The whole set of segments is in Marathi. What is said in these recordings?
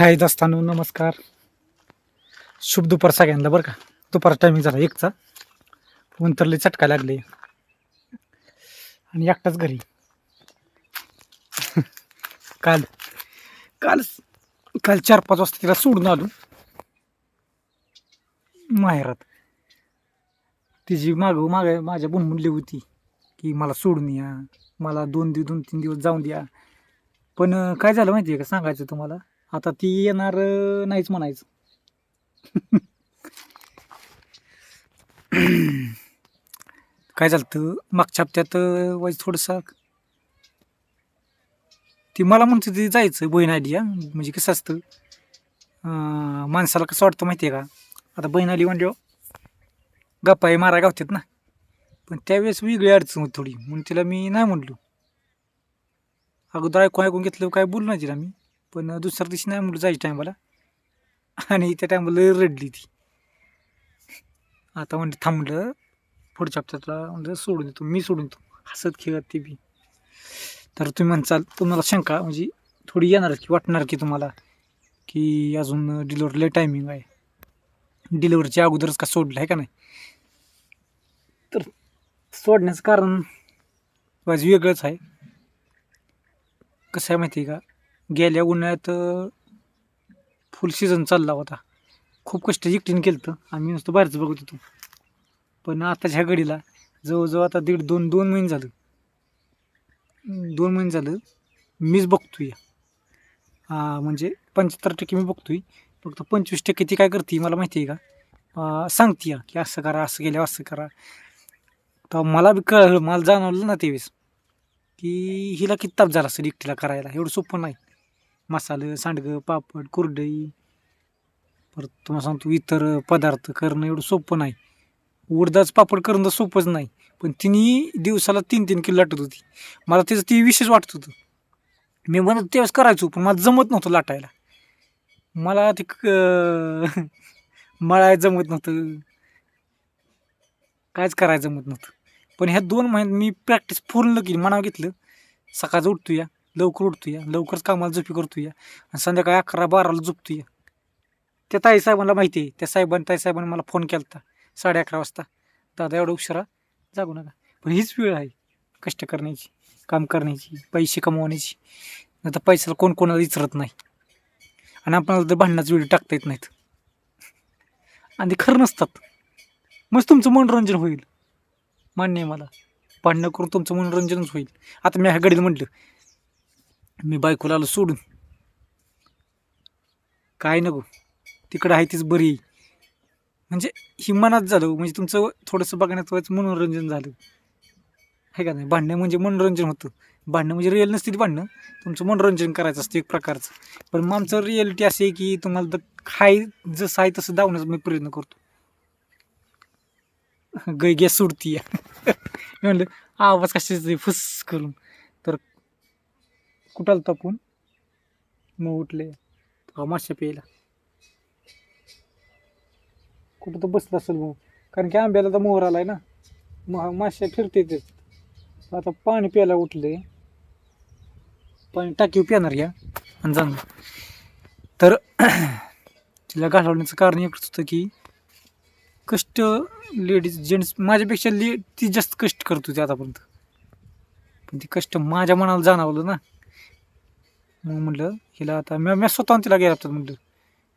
हाय दस्तानो नमस्कार. शुभ दुपार सगळ्यांना बरं का? दुपार टायमिंग झाला एकचा. उंतरले चटका लागले. आणि एकटाच घरी. काल काल काल चार पाच वाजता तिला सोडून आलो. माहेरात. तिची माग माग माझ्या बहीण म्हणली होती की मला सोडून या. मला दोन दिवस दोन तीन दिवस जाऊन द्या. पण काय झालं माहिती आहे का? सांगायचं तुम्हाला? आता ती येणार नाहीच म्हणायचं. काय झालं तर मागच्या हप्त्यात अं, वाईज थोडंसं ती मला म्हणते ती जायचं बहीण आली हा. म्हणजे कसं असतं माणसाला कसं वाटतं माहिती आहे का? आता बहीण आली म्हणजे गप्पा मारा गावतात ना. पण त्यावेळेस वेगळी अडचण होती थोडी. म्हणून तिला मी नाही म्हणलो. अगोदर ऐकून ऐकून घेतलं काय बोललो नाही तिला मी. पण दुसऱ्या दिवशी नाही म्हणलं जायच्या टायमाला. आणि त्या टायमाला रडली ती. आता म्हणजे थांबलं. पुढच्या हप्त्यातला म्हणलं सोडून देतो. मी सोडून देतो. हसत खेळत ते बी. तर तुम्ही म्हणचाल तुम्हाला शंका म्हणजे थोडी येणार की वाटणार की तुम्हाला की अजून डिलिव्हरीला टायमिंग आहे. डिलिव्हरीच्या अगोदरच का सोडलं आहे का नाही? तर सोडण्याचं कारण वेगळंच आहे. कसं आहे माहिती आहे का? गेल्या उन्हाळ्यात फुल सीझन चालला होता. खूप कष्ट एकटीनं केलं होतं आम्ही नुसतं बाहेरचं बघत होतो. पण आताच्या घडीला जवळजवळ आता दीड दोन दोन महिने झालं. दोन महिने झालं मीच बघतोय. हा, म्हणजे पंच्याहत्तर टक्के मी बघतोय. फक्त पंचवीस टक्के ती काय करते मला माहिती आहे का? सांगते की असं करा असं केलं असं करा. तर मला बी कळलं मला जाणवलं ना तेवीस की हिला किती ताप झाला असेल एकटीला करायला. एवढं सोपं नाही. मसालं सांडगं पापड कुरडई. परत तुम्हाला सांगतो इतर पदार्थ करणं एवढं सोपं नाही. उडदाच पापड करणं तर सोपंच नाही पण तिने दिवसाला तीन तीन किलो लाटत होती. मला त्याचं ती विशेष वाटत होतं. मी म्हणत त्यावेळेस करायचो पण मला जमत नव्हतं लाटायला. मला ते क- मळाय जमत नव्हतं. कायच करायचं जमत नव्हतं. पण ह्या दोन महिन्यात मी प्रॅक्टिस पूर्ण केली मनावर घेतलं. सकाळचं उठतो या लवकर उठतो या लवकरच कामाला झोपी करतो या आणि संध्याकाळी अकरा बाराला झोपतो या त्या ताई साहेबांना माहिती आहे त्या साहेबांनी ताई साहेबांनी मला फोन केला होता साडे अकरा वाजता. दादा एवढं उशिरा? जागू नका. पण हीच वेळ आहे कष्ट करण्याची काम करण्याची पैसे कमवण्याची. नाही तर पैशाला कोण कोणाला विचारत नाही. आणि आपल्याला तर भांडणाच व्हिडिओ टाकता येत नाहीत. आणि ते खरं नसतात. मस्त तुमचं मनोरंजन होईल. मान्य आहे मला. भांडणं करून तुमचं मनोरंजनच होईल. आता मी ह्या गाडीला म्हटलं मी बायकोला आलो सोडून. काय नको. तिकडं आहे तीच बरी. म्हणजे हिमानात मनात झालं म्हणजे तुमचं थोडंसं बघण्याचं मनोरंजन झालं. आहे का नाही? भांडणं म्हणजे मनोरंजन होतं. भांडणं म्हणजे रिअल नसते भांडणं. तुमचं मनोरंजन करायचं असतं एक प्रकारचं. पण मग आमचं रिॲलिटी अशी आहे की तुम्हाला तर हाय जसं आहे तसं धावण्याचा मी प्रयत्न करतो. गै गॅस सुटती म्हणलं आवाज कशाचा फुस करून. कुठाला तपून? मग उठले. हा माश्या प्यायला. कुठं तर बसलं असेल मग. कारण की आंब्याला तर मोहर आलाय ना. मग माश्या फिरते ते. आता पाणी प्यायला उठले. पाणी टाकीव पिणार घ्या आणि जाणार तर तिला घालवण्याचं कारण एकच होतं की कष्ट लेडीज जेंट्स माझ्यापेक्षा ले ती जास्त कष्ट करत होती आतापर्यंत. पण ती कष्ट माझ्या मनाला जाणवलं ना. मग म्हटलं हिला आता मी मी स्वतःहून तिला गेला होता म्हटलं.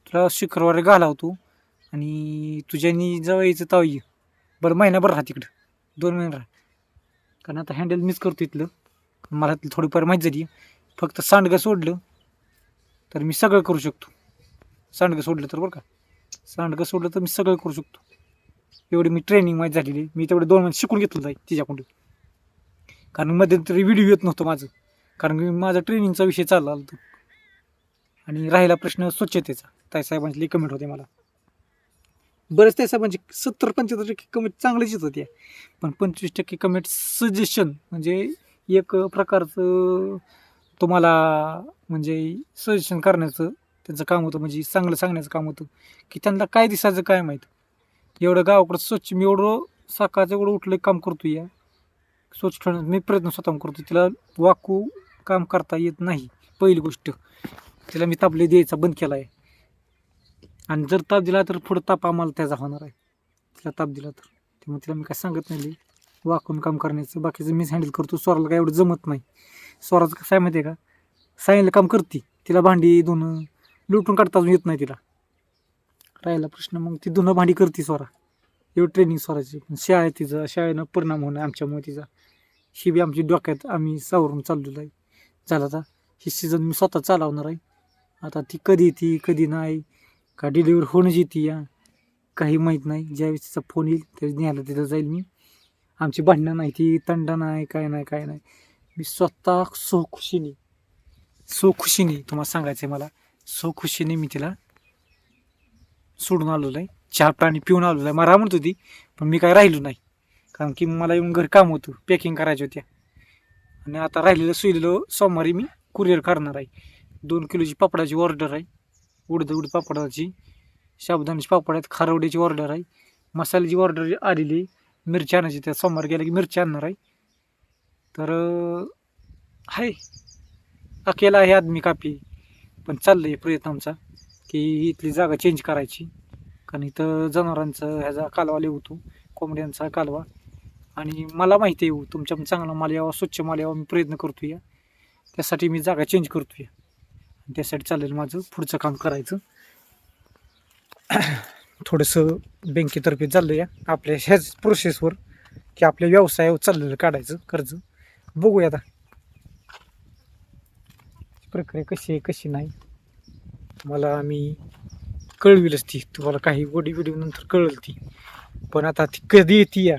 तुला शुक्रवारी घालावतो आणि तुझ्यानी जवळ यायचं तव ये. बरं महिनाभर राहा तिकडं. दोन महिने राहा. कारण आता हँडल मीच करतो इथलं. मला थोडीफार माहीत झाली. फक्त सांडगं सोडलं तर मी सगळं करू शकतो. सांडगं सोडलं तर बरं का. सांडगं सोडलं तर मी सगळं करू शकतो. एवढी मी ट्रेनिंग माहीत झालेली मी तेवढे दोन महिने शिकून घेतलं जाईल तिच्याकडून. कारण मध्ये तरी व्हिडिओ येत नव्हतं माझं. कारण की माझा ट्रेनिंगचा विषय चालला होता आणि राहिला प्रश्न स्वच्छतेचा. ताई साहेबांची कमेंट होते मला. बरेच त्या साहेबांची सत्तर पंच्याहत्तर टक्के कमेंट चांगलीच येत होती. पण पंचवीस टक्के कमेंट सजेशन म्हणजे एक प्रकारचं तुम्हाला म्हणजे सजेशन करण्याचं त्यांचं काम होतं. म्हणजे चांगलं सांगण्याचं काम होतं. की त्यांना काय दिसायचं काय माहीत. एवढं गावाकडं स्वच्छ मी एवढं सकाळचं एवढं उठलं काम करतो या. स्वच्छ ठेवण्याचा मी प्रयत्न स्वतः करतो तिला वाकू काम करता येत नाही पहिली गोष्ट. तिला मी तापले द्यायचा बंद केला आहे आणि जर ताप दिला तर पुढं ताप आम्हाला त्याचा होणार आहे. तिला ताप दिला तर. त्यामुळे तिला मी काय सांगत नाही वाकून काम करण्याचं बाकीचं मीच हँडल करतो. स्वराला काय एवढं जमत नाही. स्वराचं कसं आहे माहिती आहे का? सायनला काम करते. तिला भांडी धुणं लुटून काढता अजून येत नाही तिला. राहिला प्रश्न मग ती धुणं भांडी करते स्वरा. एवढं ट्रेनिंग स्वराची. पण शाळे तिचा शाळेनं परिणाम होणं आमच्यामुळे तिचा. ही बी आमची डोक्यात आम्ही सावरून चाललेलो आहे. झालं आता ही सीझन मी स्वतः चालवणार आहे. आता ती कधी येते कधी नाही का डिलिव्हरी होणंच येते या. काही माहीत नाही ज्यावेळेस तिचा फोन येईल त्यावेळेस न्यायला तिथं जाईल मी. आमची भांडणं नाही ती तंडा नाही काय नाही काय नाही. मी स्वतः सो खुशीने सो खुशीने तुम्हाला सांगायचं आहे मला सो खुशीने मी तिला सोडून आलेलो आहे. चहा पाणी पिऊन आलेलो आहे. मला म्हणत होती पण मी काय राहिलो नाही. कारण की मला येऊन घर काम होतं पॅकिंग करायच्या होत्या. आणि आता राहिलेलं सुईलेलं सोमवारी मी कुरिअर करणार आहे. दोन किलोची पापडाची ऑर्डर आहे. उडद उडद पापडाची साबुदाण्याची पापड आहेत खारवड्याची ऑर्डर आहे. मसाल्याची ऑर्डर आलेली आहे. मिरची आणायची त्या सोमवार गेला की मिरची आणणार आहे. तर आहे अकेला आहे आदमी कापी. पण चाललं आहे प्रयत्न आमचा की इथली जागा चेंज करायची. कारण इथं जनावरांचं ह्याचा कालवा लिहतो कोंबड्यांचा कालवा. आणि मला माहिती आहे हो, तुमच्या चांगला माल यावा स्वच्छ माल यावा मी प्रयत्न करतो या. त्यासाठी मी जागा चेंज करतो या. आणि त्यासाठी चालेल माझं पुढचं काम करायचं. थोडंसं बँकेतर्फे चाललं या. आपल्या ह्याच प्रोसेसवर की आपल्या व्यवसायावर चाललेलं काढायचं कर्ज. बघूया आता. प्रक्रिया कशी आहे कशी नाही. मला मी कळविलच ती. तुम्हाला काही वडी व्हिडिओ नंतर कळल ती. पण आता ती कधी येते या?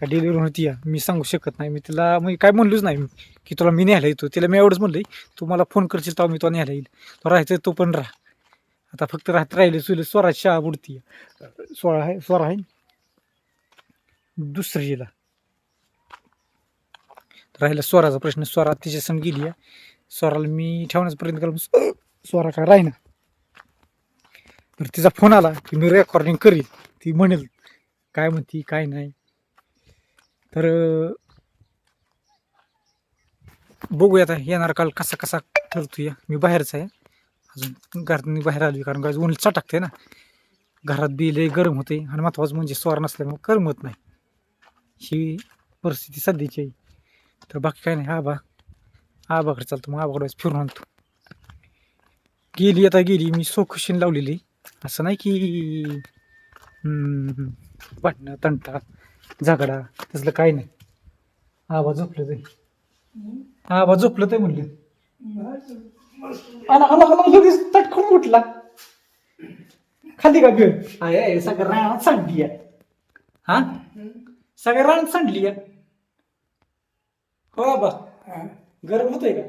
का डिलिव्हरी होती या? मी सांगू शकत नाही. मी तिला मी काय म्हणलोच नाही मी की तुला मी न्यायला येतो. तिला मी एवढंच म्हणलं तू मला फोन करशील तेव्हा मी तुला न्यायला येईल. तो राहायचं तो पण राहा. आता फक्त राहत राहिले सुले स्वरा शाळा बुडती स्वरा आहे स्वरा आहे. दुसरीला राहिला स्वराचा प्रश्न. स्वरा तिच्या सण गेली आहे स्वराला मी ठेवण्याचा प्रयत्न केला स्वरा काय राहीना. तर तिचा फोन आला की मी रेकॉर्डिंग करील ती म्हणेल काय म्हणती काय नाही. तर बघूया आता येणार काल कसा कसा ठरतो या मी बाहेरचा आहे. अजून घरात बाहेर आली कारण का ऊन चटकते ना. घरात बी लय गरम होते आणि महत्वाचं म्हणजे स्वार नसल्यामुळे करमत नाही. ही परिस्थिती सध्याची आहे. तर बाकी काय नाही आबा आबाकडे चालतो मग आबाकडे फिरून आणतो. गेली आता गेली. मी सोखुशीन लावलेली. असं नाही की वाटणं तंटा. झगडा तसलं काही नाही. आबा झोपलं ते. आबा झोपलं ते म्हणलं. लगेच तटकून उठला. खाली का घेऊन आहे आहे, सगळं रानात सांडली आहे हा? सगळ्या रानात सांडली आहे हो बाबा गरम होतंय का?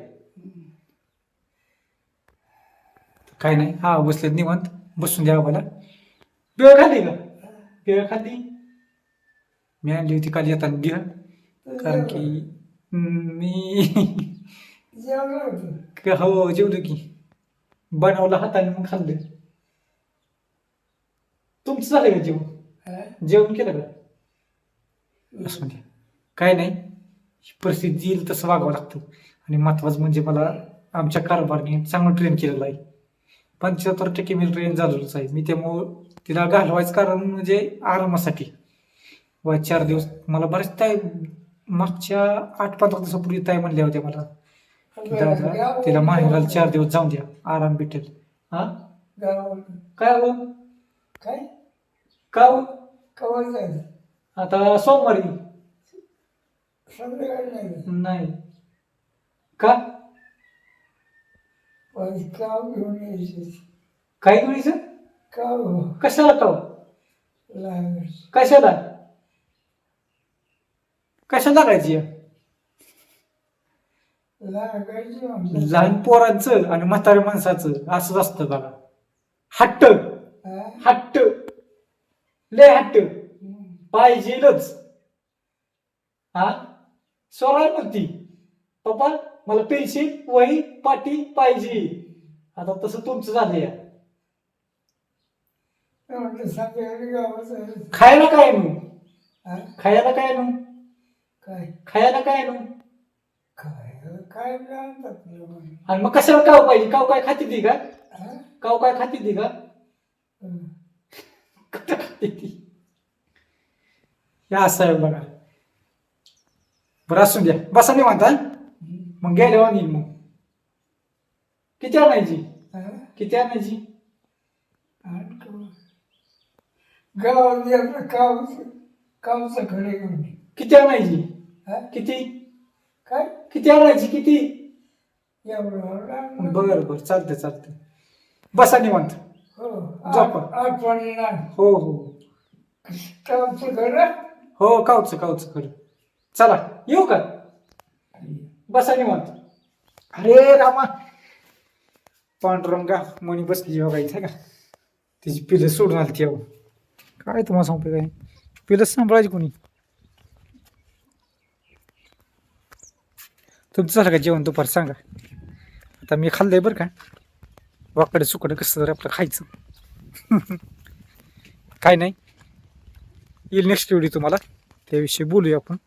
काय नाही. हा बसले निवांत. बसून द्या बाबाला बेळ खाल्ली का? बेळ खाल्ली मी आणली होती काल येताना. बिळ कारण की मी हो जेवलो की. बनवलं हाताने मग खाल्लं. तुमचं झालं का जेवण? जेवण केलं का? असं म्हणजे काय नाही. परिस्थिती येईल तसं वागावं लागतं. आणि महत्वाचं म्हणजे मला आमच्या कारभारने चांगलं ट्रेन केलेलं आहे. पंच्याहत्तर टक्के मी ट्रेन झालेलोच आहे. मी त्यामुळं तिला घालवायचं कारण म्हणजे आरामासाठी. व चार दिवस. मला बरेच ताई मागच्या आठ पंधरा दिवसापूर्वी ताई म्हणल्या होत्या मला दादा तिला माहेराला चार दिवस जाऊन द्या आराम भेटेल. हा? काय हो? काय? का हो? जायचं? आता सोमवारी. संध्याकाळी नाही नाही. का? पण काम घेऊन यायचे. काय करायचं कशाला कशाला? कशाला लागायची? लागायची आमचं लहान पोरांचं आणि म्हाताऱ्या माणसाचं असंच असतं बघा. हट्ट. हा? हट्ट. लय हट्ट. हम्म. पाहिजेलच. हा? स्वराय म्हणती. पप्पा मला पेन्सिल वही पाटी पाहिजे. आता तसं तुमचं झालं या. संध्याकाळी खायला काय हा? खायला काय आणू काय? खायला काय आणू? काय काय लोकं. आणि मग कशाला काव पाहिजे? काव काय खाती ती का? हा? काव काय खाती ती का? हं. कुठं खाती ती? हे असं आहे बघा. बरं असून द्या. बसा नाही म्हणता मग गेल्यावर येईल मग. किती आणायची? हा? किती आणायची? आणि तो गावात खडे घेऊन ये. किती आणायची? हा? किती? काय? किती आणायची? किती? एवढं आणलं. बरं बरं. चालते चालते बसा निवांत. हो झोपा. हो हो. कावचं खडं हो कावचं कावचं खरं. चला येऊ का? बसा निवांत. अरे रामा. पांडुरंगा मणी बसली बघायचं का तिची पिलं सोडून आली ती अहो. काय तुम्हाला सांगतो काय पिलं सांभाळायची कोणी? तुमचं झालं का जेवण दुपार? सांगा. आता मी खाल्लं आहे बरं का. वाकडे सुकडं कसं तर आपलं खायचं. काय नाही. येईल नेक्स्ट व्हिडिओ तुम्हाला. त्याविषयी बोलूया आपण.